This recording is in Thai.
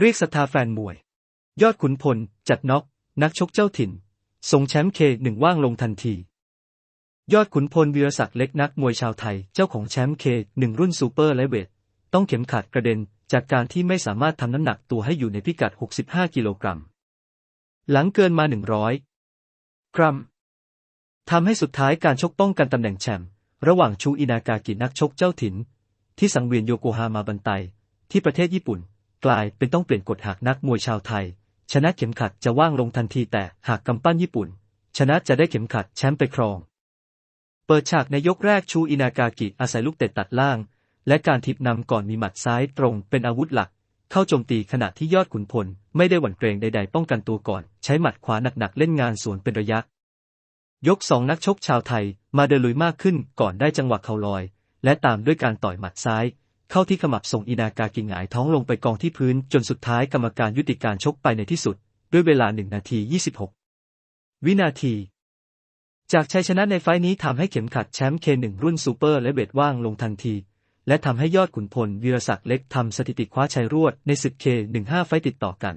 เรียกศรัทธาแฟนมวย ยอดขุนพล จัดน็อกนักชกเจ้าถิ่นส่งแชมป์เคหนึ่งว่างลงทันที ยอดขุนพลวีรศักดิ์เล็กนักมวยชาวไทยเจ้าของแชมป์เคหนึ่งรุ่นซูเปอร์แลเวทต้องเข็มขัดกระเด็นจากการที่ไม่สามารถทำน้ำหนักตัวให้อยู่ในพิกัด 65 กิโลกรัม หลังเกินมา 100 กรัมทำให้สุดท้ายการชกป้องกันตำแหน่งแชมป์ระหว่างชูอินากากินักชกเจ้าถิ่น ที่สังเวียนโยโกฮามาบันไตที่ประเทศญี่ปุ่น กลายเป็นต้องเปลี่ยนกฎหากนักมวยชาวไทย ชนะเข็มขัดจะว่างลงทันทีแต่หากกำปั้นญี่ปุ่น ชนะจะได้เข็มขัดแชมป์ไปครอง เปิดฉากในยกแรกชูอินากากิอาศัยลูกเตะตัดล่าง และการทิปนำก่อนมีหมัดซ้ายตรงเป็นอาวุธหลัก เข้าโจมตีขณะที่ยอดขุนพลไม่ได้หวั่นเกรงใดๆป้องกันตัวก่อน ใช้หมัดขวาหนักๆเล่นงานสวนเป็นระยะยกสองนักชกชาวไทยมาเดินลุยมากขึ้นก่อนได้จังหวะเข่าลอย และตามด้วยการต่อยหมัดซ้าย เข้าที่ขมับส่งอินากากิงหงายท้องลงไปกองที่พื้นจนสุดท้ายกรรมการยุติการชกไปในที่สุด ด้วยเวลา1นาที26วินาที จากชัยชนะในไฟล์นี้ทำให้เข็มขัดแชมป์เคหนึ่งรุ่นซูเปอร์และเวทว่างลงทันที และทำให้ยอดขุนพลวีรศักดิ์เล็กทำสถิติคว้าชัยรวดในศึกเคหนึ่งห้าไฟติดต่อกัน